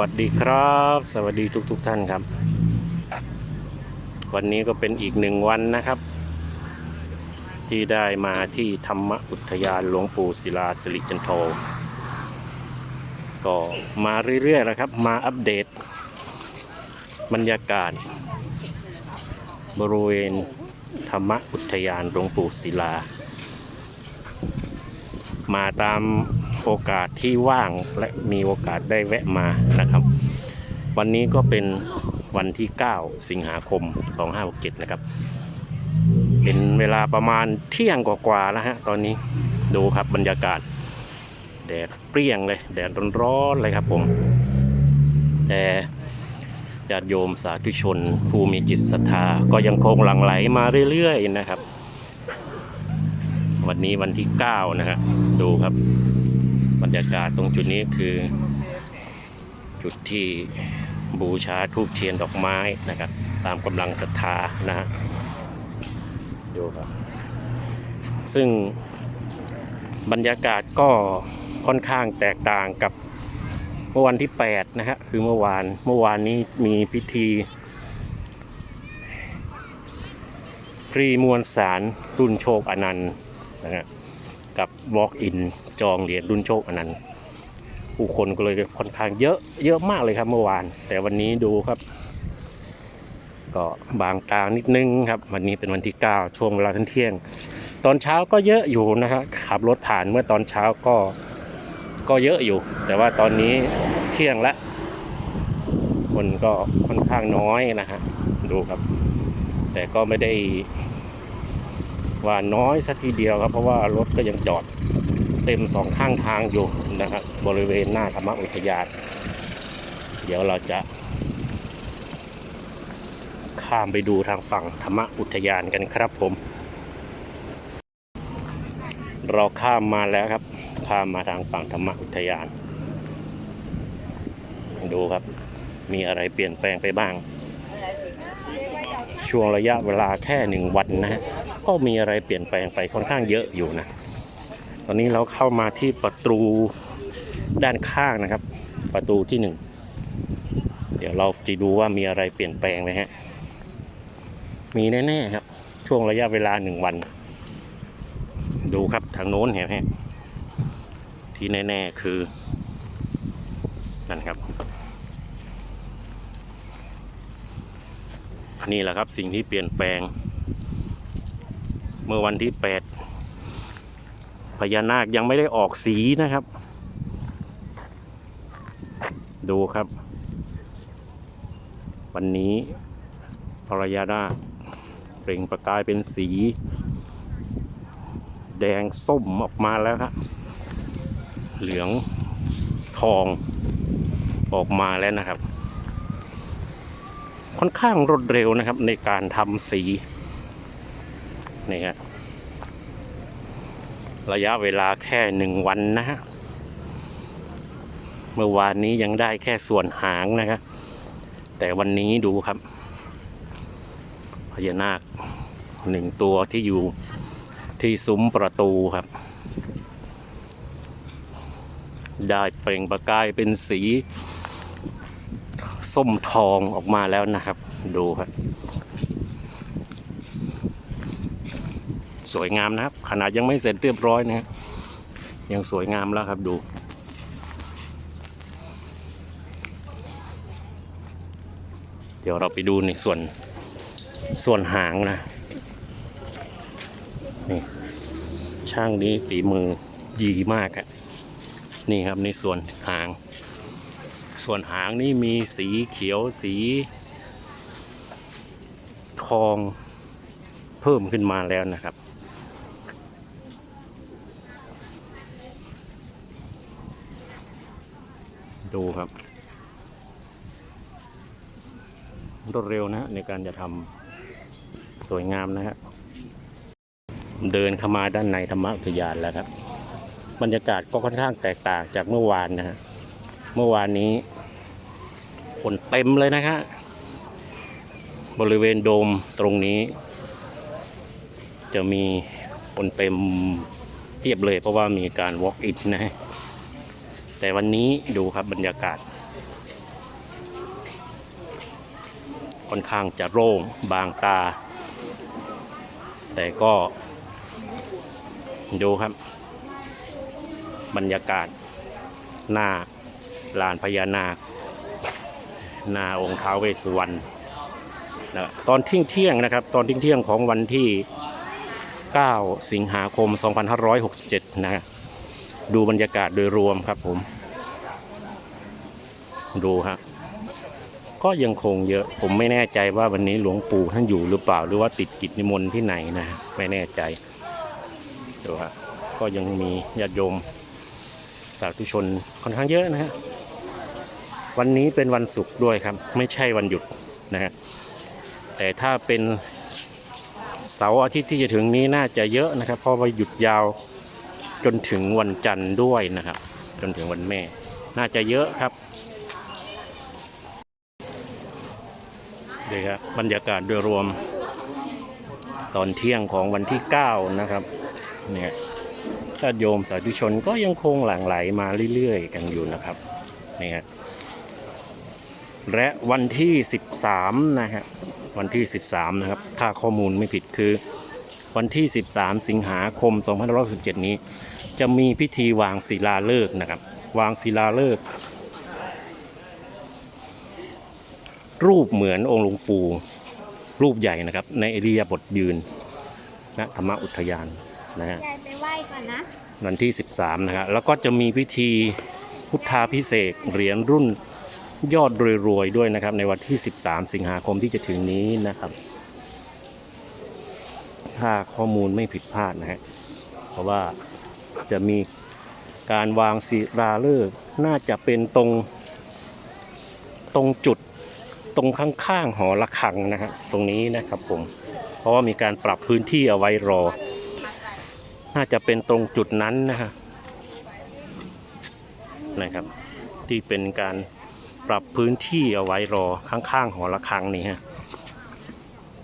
วัสดีครับ สวัสดีทุกทุกท่านครับ วันนี้ก็เป็นอีกหนึ่งวันนะครับ ที่ได้มาที่ธรรมอุทยานหลวงปู่ศิลาสิริจันโทก็มาเรื่อยๆนะครับ มาอัปเดต บรรยากาศ บริเวณธรรมอุทยานหลวงปู่ศิลา มาตาม โอกาสที่ว่างและมีโอกาสได้แวะมานะครับ วันนี้ก็เป็นวันที่ 9 สิงหาคม 2567 นะครับ เป็นเวลาประมาณเที่ยงกว่าๆแล้วฮะตอนนี้ดูครับบรรยากาศ แดดเปรี้ยงเลย แดดร้อนๆเลยครับผมแต่ญาติโยมสาธุชน ผู้มีจิตศรัทธาก็ยังคงหลั่งไหลมาเรื่อยๆนะครับ วันนี้วันที่ 9 นะครับดูครับ บรรยากาศตรงจุดนี้คือ จุดที่บูชาทูบเทียนดอกไม้นะครับ ตามกำลังศรัทธานะฮะดูครับ ซึ่งบรรยากาศก็ค่อนข้างแตกต่างกับเมื่อวันที่ 8 นะฮะคือเมื่อวานเมื่อวานนี้มีพิธีพรีมวลสารรุ่นโชคอนันต์นะฮะ กับ Walk in จองเหรียญรุ่นโชคอนันต์ผู้คนก็เลยค่อนข้างเยอะเยอะมากเลยครับเมื่อวาน แต่วันนี้ดูครับ ก็บางกลางนิดนึงครับ วันนี้เป็นวันที่ 9 ช่วงเวลาเที่ยง ตอนเช้าก็เยอะอยู่นะครับขับรถผ่านเมื่อตอนเช้าก็ก็เยอะอยู่ แต่ว่าตอนนี้เที่ยงแล้วคนก็ค่อนข้างน้อยนะฮะดูครับ แต่ก็ไม่ได้ ว่าน้อยสักทีเดียวครับ เพราะว่ารถก็ยังจอดเต็มสองข้างทางอยู่นะครับ บริเวณหน้าธรรมอุทยาน เดี๋ยวเราจะ ข้ามไปดูทางฝั่งธรรมอุทยานกันครับผม เราข้ามมาแล้วครับ ข้ามมาทางฝั่งธรรมอุทยาน ดูครับ มีอะไรเปลี่ยนแปลงไปบ้าง ช่วงระยะเวลาแค่หนึ่งวันนะฮะ ก็มีอะไรเปลี่ยนแปลงไปค่อนข้างเยอะอยู่นะ ตอนนี้เราเข้ามาที่ประตูด้านข้างนะครับ ประตูที่หนึ่งเดี๋ยวเราจะดูว่ามีอะไรเปลี่ยนแปลงไหมฮะ มีแน่ๆครับ ช่วงระยะเวลาหนึ่งวัน ดูครับทางโน้นเห็นไหมที่แน่ๆคือนั่นครับ นี่แหละครับสิ่งที่เปลี่ยนแปลง มื่อวันที่แปดพญานาคยังไม่ได้ออกสีนะครับ ดูครับ วันนี้พญานาคเปล่งประกายเป็นสี แดงส้มออกมาแล้วครับเหลืองทองออกมาแล้วนะครับ ค่อนข้างรวดเร็วนะครับในการทำสี นี่ครับระยะเวลาแค่หนึ่งวันนะฮะเมื่อวานนี้ยังได้แค่ส่วนหางนะครับแต่วันนี้ดูครับพญานาคหนึ่งตัวที่อยู่ที่ซุ้มประตูครับ ได้เปล่งประกายเป็นสี ส้มทองออกมาแล้วนะครับ ดูครับ สวยงามนะครับ ขนาดยังไม่เสร็จเรียบร้อยนะยังสวยงามแล้วครับดูเดี๋ยวเราไปดูในส่วนส่วนหางนะนี่ช่างนี้ฝีมือดีมากอะนี่ครับในส่วนหาง ส่วนหางนี่มีสีเขียวสี ทองเพิ่มขึ้นมาแล้วนะครับ ดูครับรวดเร็วนะฮะในการจะทำสวยงามนะฮะเดินเข้ามาด้านในธรรมอุทยานแล้วครับ บรรยากาศก็ค่อนข้างแตกต่างจากเมื่อวานนะฮะเมื่อวานนี้คนเต็มเลยนะฮะบริเวณโดมตรงนี้ จะมีคนเต็มเทียบเลยเพราะว่ามีการ walk in นะฮะ แต่วันนี้ดูครับบรรยากาศ ค่อนข้างจะโล่งบางตา แต่ก็ ดูครับ บรรยากาศ หน้าลานพญานาค หน้าองค์ท้าวเวสสุวรรณนะตอนเที่ยงเที่ยงนะครับ ตอนเที่ยงเที่ยงของวันที่ 9 สิงหาคม 2567 นะครับ ดูบรรยากาศโดยรวมครับผม ดูฮะก็ยังคงเยอะ ผมไม่แน่ใจว่าวันนี้หลวงปู่ท่านอยู่หรือเปล่า หรือว่าติดกิจนิมนต์ที่ไหนนะ ไม่แน่ใจดูฮะก็ยังมีญาติโยมสาธุชนค่อนข้างเยอะนะฮะวันนี้เป็นวันศุกร์ด้วยครับ ไม่ใช่วันหยุดนะฮะแต่ถ้าเป็นเสาร์อาทิตย์ที่จะถึงนี้น่าจะเยอะนะครับ เพราะว่าหยุดยาว จนถึงวันจันทร์ด้วยนะครับ จนถึงวันแม่ น่าจะเยอะครับเดี๋ยครับบรรยากาศโดยรวม ตอนเที่ยงของวันที่ 9 นะครับเนี่ยญาติโยมสาธุชนก็ยังคงหลั่งไหลมาเรื่อยๆ กันอยู่นะครับนี่ฮะและวันที่ 13 นะฮะวันที่ 13 นะครับ ถ้าข้อมูลไม่ผิดคือ วันที่ 13 สิงหาคม 2567 นี้ จะมีพิธีวางศิลาฤกษ์นะครับ วางศิลาฤกษ์รูปเหมือนองค์หลวงปู่รูปใหญ่นะครับ ในอริยบทยืนณธรรมอุทยานนะฮะยายไปไหว้ก่อนนะวันที่ 13นะครับแล้วก็จะมีพิธีพุทธาพิเศษกเหรียญรุ่นยอดรวยๆด้วยนะครับ ในวันที่ 13 สิงหาคมที่จะถึงนี้นะครับ ถ้าข้อมูลไม่ผิดพลาดนะฮะเพราะว่า จะมีการวางศิลาฤกษ์น่าจะเป็นตรงตรงจุดตรงข้างๆหอระฆังนะฮะตรงนี้นะครับผม เพราะว่ามีการปรับพื้นที่เอาไว้รอ น่าจะเป็นตรงจุดนั้นนะฮะนะครับ ที่เป็นการปรับพื้นที่เอาไว้รอข้างๆหอระฆังนี่ฮะ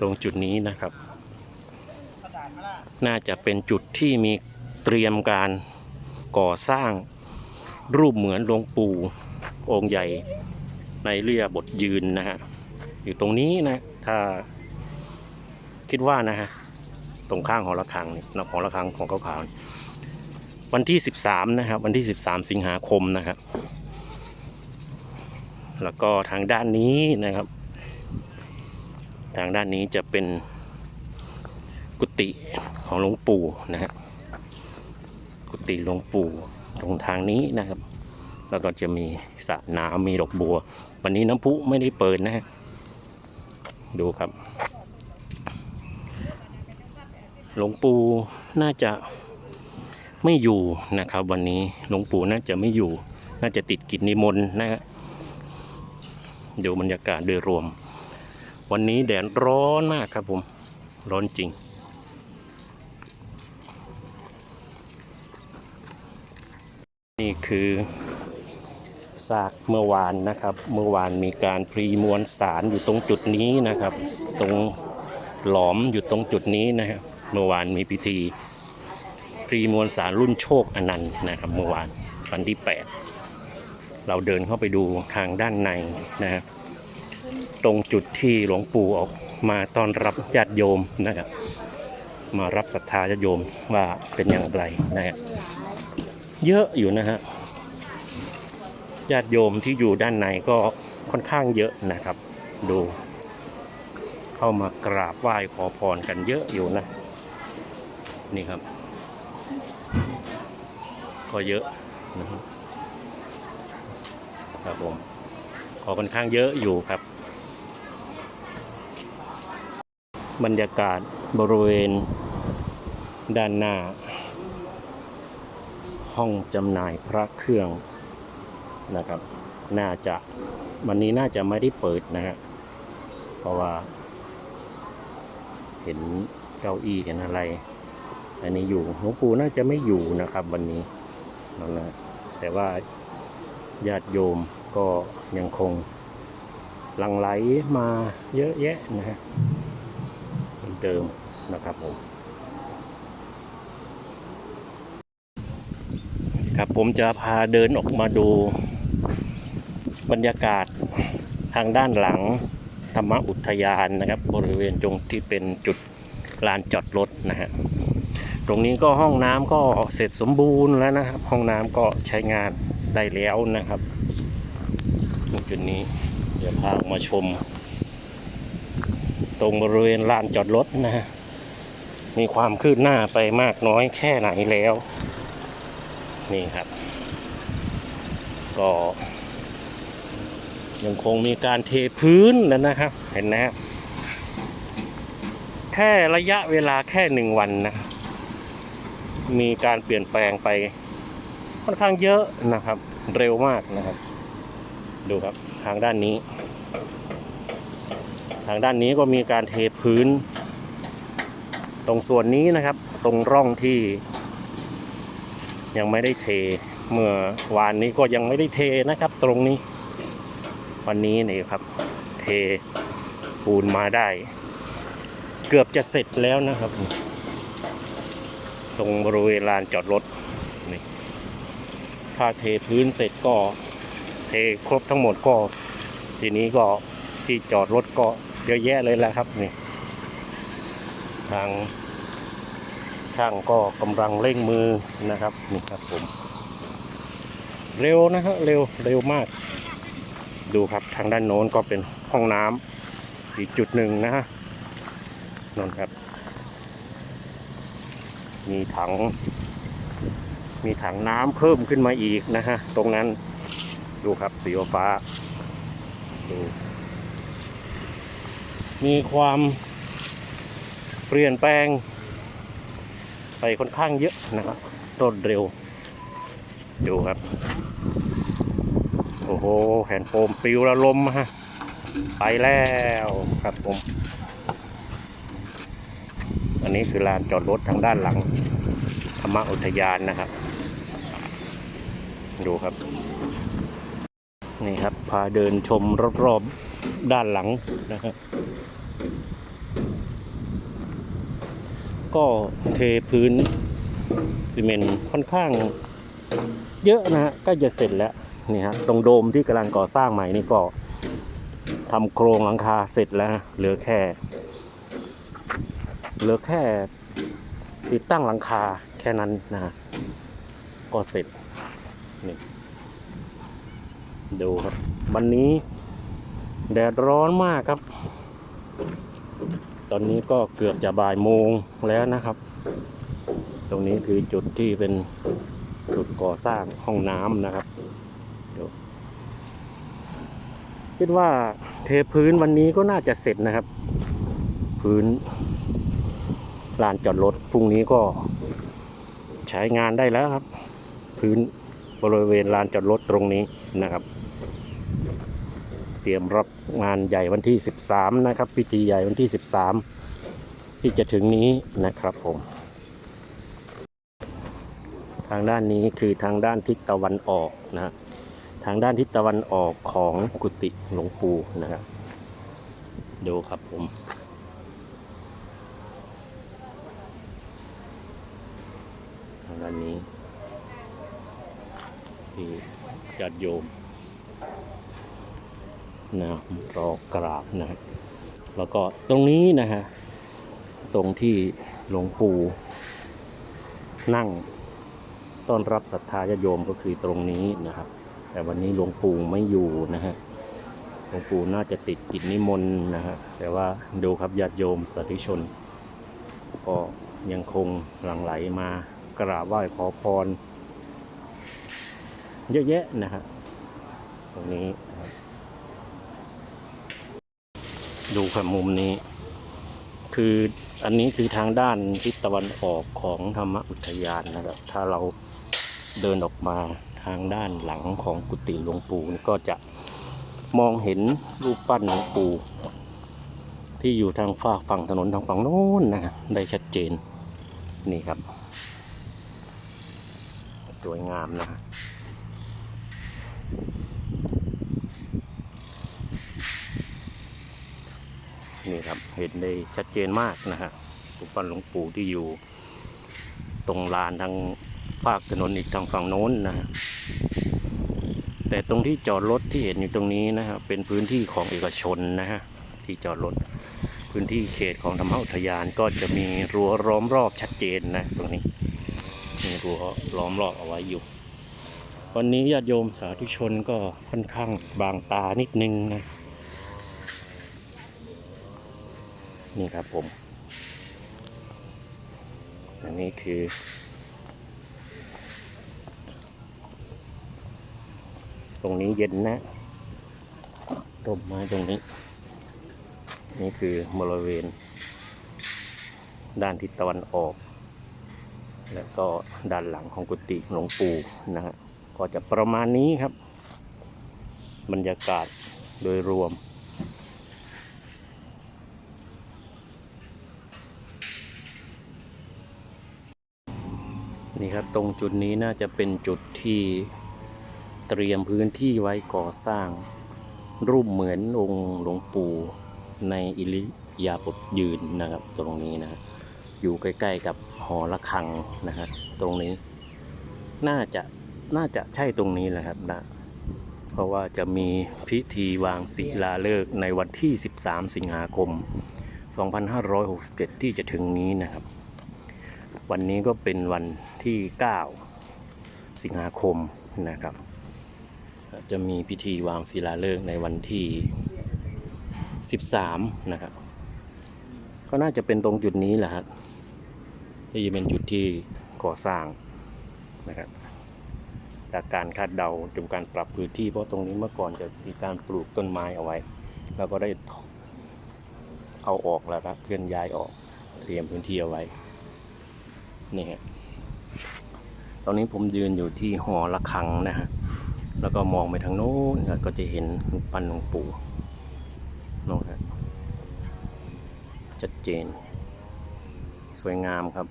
ตรงจุดนี้นะครับ น่าจะเป็นจุดที่มี เตรียมการก่อสร้างรูปเหมือนหลวงปู่องค์ใหญ่ในเรียบทยืนนะฮะอยู่ตรงนี้นะถ้าคิดว่านะฮะตรงข้างหอระฆังนี่นะหอระฆังของขาวๆวันที่ 13 นะครับ วันที่ 13 สิงหาคมนะครับ แล้วก็ทางด้านนี้นะครับ ทางด้านนี้จะเป็นกุฏิของหลวงปู่นะครับ กุฏิหลวงปู่ตรงทางนี้นะครับ แล้วก็จะมีสระน้ำมีดอกบัว วันนี้น้ำพุไม่ได้เปิดนะฮะดูครับ หลวงปู่น่าจะไม่อยู่นะครับ วันนี้หลวงปู่น่าจะไม่อยู่ น่าจะติดกิจนิมนต์นะฮะดูบรรยากาศโดยรวม วันนี้แดดร้อนมากครับผม ร้อนจริง นี่คือซากเมื่อวานนะครับ เมื่อวานมีการพรีมวลสารอยู่ตรงจุดนี้นะครับ ตรงหลอมอยู่ตรงจุดนี้นะครับเมื่อวานมีพิธีพรีมวลสารรุ่นโชคอนันต์นะครับ เมื่อวานวันที่ 8 เราเดินเข้าไปดูทางด้านในนะครับตรงจุดที่หลวงปู่ออกมาต้อนรับญาติโยมนะครับ มารับศรัทธาญาติโยมว่าเป็นอย่างไรนะฮะ เยอะอยู่นะฮะญาติโยมที่อยู่ด้านในก็ค่อนข้างเยอะนะครับ ดู เข้ามากราบไหว้ขอพรกันเยอะอยู่นะ นี่ครับ ก็เยอะนะครับครับผมก็ค่อนข้างเยอะอยู่ครับ บรรยากาศบริเวณด้านหน้า ห้องจำหน่ายพระเครื่องนะครับ น่าจะวันนี้น่าจะไม่ได้เปิดนะฮะเพราะว่า เห็นเก้าอี้เห็นอะไร อันนี้อยู่หลวงปู่น่าจะไม่อยู่นะครับ วันนี้นนะแต่ว่าญาติโยมก็ยังคงหลังไหลมาเยอะแยะนะฮะเหมือนเดิมนะครับผม ครับผมจะพาเดินออกมาดู บรรยากาศทางด้านหลังธรรมอุทยานนะครับ บริเวณตรงที่เป็นจุดลานจอดรถนะฮะตรงนี้ก็ห้องน้ำก็เสร็จสมบูรณ์แล้วนะครับ ห้องน้ำก็ใช้งานได้แล้วนะครับตรงจุดนี้เดี๋ยวพาออกมาชม ตรงบริเวณลานจอดรถนะฮะมีความคืบหน้าไปมากน้อยแค่ไหนแล้ว นี่ครับ ก็ยังคงมีการเทพื้นนะนะครับ เห็นนะฮะแค่ระยะเวลาแค่หนึ่งวันนะ มีการเปลี่ยนแปลงไปค่อนข้างเยอะนะครับ เร็วมากนะครับ ดูครับทางด้านนี้ ทางด้านนี้ก็มีการเทพื้น ตรงส่วนนี้นะครับ ตรงร่องที่ ยังไม่ได้เท เมื่อวานนี้ก็ยังไม่ได้เทนะครับ ตรงนี้ วันนี้นี่ครับ เทปูนมาได้ เกือบจะเสร็จแล้วนะครับ ตรงบริเวณลานจอดรถนี่ถ้าเทพื้นเสร็จก็ เทครบทั้งหมดก็ ทีนี้ก็ที่จอดรถก็เยอะแยะเลยแหละครับนี่ทาง ช่างก็กำลังเร่งมือนะครับนี่ครับผม เร็วนะฮะเร็วเร็วมาก ดูครับทางด้านโน้นก็เป็นห้องน้ำอีกจุดหนึ่งนะฮะนนครับ มีถัง มีถังน้ำเพิ่มขึ้นมาอีกนะฮะตรงนั้นดูครับสีฟ้าดูมีความเปลี่ยนแปลง ไปค่อนข้างเยอะนะครับต้นเร็ว ดูครับ โอ้โหแผ่นโฟมปิวแล้วลมฮะ ไปแล้วครับผม อันนี้คือลานจอดรถทางด้านหลัง ธรรมอุทยานนะครับ ดูครับ นี่ครับ พาเดินชมรอบๆด้านหลังนะครับ ก็เทพื้นซีเมนต์ค่อนข้างเยอะนะฮะก็จะเสร็จแล้วนี่ฮะตรงโดมที่กำลังก่อสร้างใหม่นี่ก็ทำโครงหลังคาเสร็จแล้วนะเหลือแค่เหลือแค่ติดตั้งหลังคาแค่นั้นนะฮะก็เสร็จนี่ดูครับ วันนี้แดดร้อนมากครับ ตอนนี้ก็เกือบจะบ่ายโมงแล้วนะครับ ตรงนี้คือจุดที่เป็นจุดก่อสร้างห้องน้ำนะครับคิดว่าเทพื้นวันนี้ก็น่าจะเสร็จนะครับ พื้นลานจอดรถพรุ่งนี้ก็ใช้งานได้แล้วครับ พื้นบริเวณลานจอดรถตรงนี้นะครับ ตรียมรับงานใหญ่วันที่ 13 นะครับ พิธีใหญ่วันที่ 13 ที่จะถึงนี้นะครับผม ทางด้านนี้คือทางด้านทิศตะวันออกนะฮะทางด้านทิศตะวันออกของกุฏิหลวงปู่นะครับดูครับผมทางด้านนี้ที่ญาติโยม นะรอกราบนะฮะแล้วก็ตรงนี้นะฮะตรงที่หลวงปู่นั่งต้อนรับศรัทธาญาโยมก็คือตรงนี้นะครับ แต่วันนี้หลวงปู่ไม่อยู่นะฮะหลวงปู่น่าจะติดกิจนิมนต์นะฮะแต่ว่าดูครับญาติโยมสาธุชน ก็ยังคงหลั่งไหลมากราบไหว้ขอพร เยอะแยะนะฮะตรงนี้นะครับ ดูครับมุมนี้ คืออันนี้คือทางด้านทิศตะวันออกของธรรมอุทยานนะครับ ถ้าเราเดินออกมาทางด้านหลังของกุฏิหลวงปู่ก็จะมองเห็นรูปปั้นหลวงปู่ที่อยู่ทางฝากฝั่งถนนทางฝั่งโน้นนะฮะได้ชัดเจนนี่ครับ สวยงามนะฮะ นี่ครับเห็นได้ชัดเจนมากนะฮะรูปปั้นหลวงปู่ที่อยู่ตรงลานทางฝากถนนอีกทางฝั่งโน้นนะฮะแต่ตรงที่จอดรถที่เห็นอยู่ตรงนี้นะฮะเป็นพื้นที่ของเอกชนนะฮะที่จอดรถพื้นที่เขตของธรรมอุทยานก็จะมีรั้วล้อมรอบชัดเจนนะตรงนี้มีรั้วล้อมรอบเอาไว้อยู่ วันนี้ญาติโยมสาธุชนก็ค่อนข้างบางตานิดนึงนะ นี่ครับผม อันนี้คือตรงนี้เย็นนะร่มไม้ตรงนี้ นี่คือบริเวณ ด้านทิศตะวันออก แล้วก็ด้านหลังของกุฏิหลวงปู่นะฮะก็จะประมาณนี้ครับ บรรยากาศโดยรวม นี่ครับตรงจุดนี้น่าจะเป็นจุดที่เตรียมพื้นที่ไว้ก่อสร้าง รูปเหมือนองค์หลวงปู่ในอิริยาบถยืนนะครับ ตรงนี้นะฮะอยู่ใกล้ ๆ กับหอระฆังนะครับตรงนี้ น่าจะน่าจะใช่ตรงนี้แหละครับนะเพราะว่าจะมีพิธีวางศิลาฤกษ์ในวันที่ 13 สิงหาคม 2567 ที่จะถึงนี้นะครับ วันนี้ก็เป็นวันที่ 9 สิงหาคมนะครับ จะมีพิธีวางศิลาฤกษ์ในวันที่ 13 นะครับ ก็น่าจะเป็นตรงจุดนี้แหละครับที่จะเป็นจุดที่ก่อสร้างนะครับจากการคาดเดาจนการปรับพื้นที่เพราะตรงนี้เมื่อก่อนจะมีการปลูกต้นไม้เอาไว้ แล้วก็ได้เอาออกแล้วครับเคลื่อนย้ายออกเตรียมพื้นที่เอาไว้ นี่ฮะตอนนี้ผมยืนอยู่ที่หอระฆังนะฮะแล้วก็มองไปทางโน้นก็จะเห็นรูปปั้นหลวงปู่น้นครับชัดเจน สวยงามครับ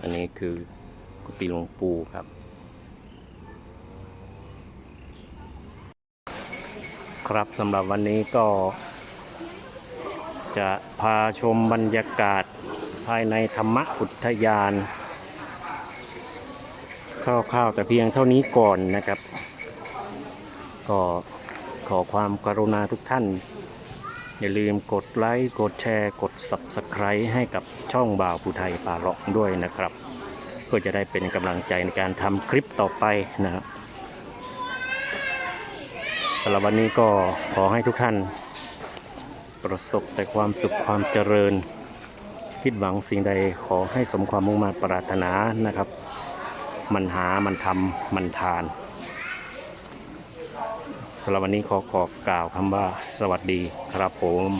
อันนี้คือกุฏิหลวงปู่ครับ ครับสำหรับวันนี้ก็ จะพาชมบรรยากาศภายในธรรมอุทยานคร่าวๆแต่เพียงเท่านี้ก่อนนะครับ ก็ขอความกรุณาทุกท่าน อย่าลืมกดไลค์ กดแชร์ กด Subscribe ให้กับช่องบ่าวผู้ไทยป่าเลาะด้วยนะครับ เพื่อจะได้เป็นกำลังใจในการทำคลิปต่อไปนะครับ สำหรับวันนี้ก็ขอให้ทุกท่าน ประสบแต่ความสุขความเจริญ คิดหวังสิ่งใดขอให้สมความมุ่งมา่ปรารถนานะครับ มันหามันทำมันทานสำหรับวันนี้ขอขอกล่าวคำว่าสวัสดีครับผม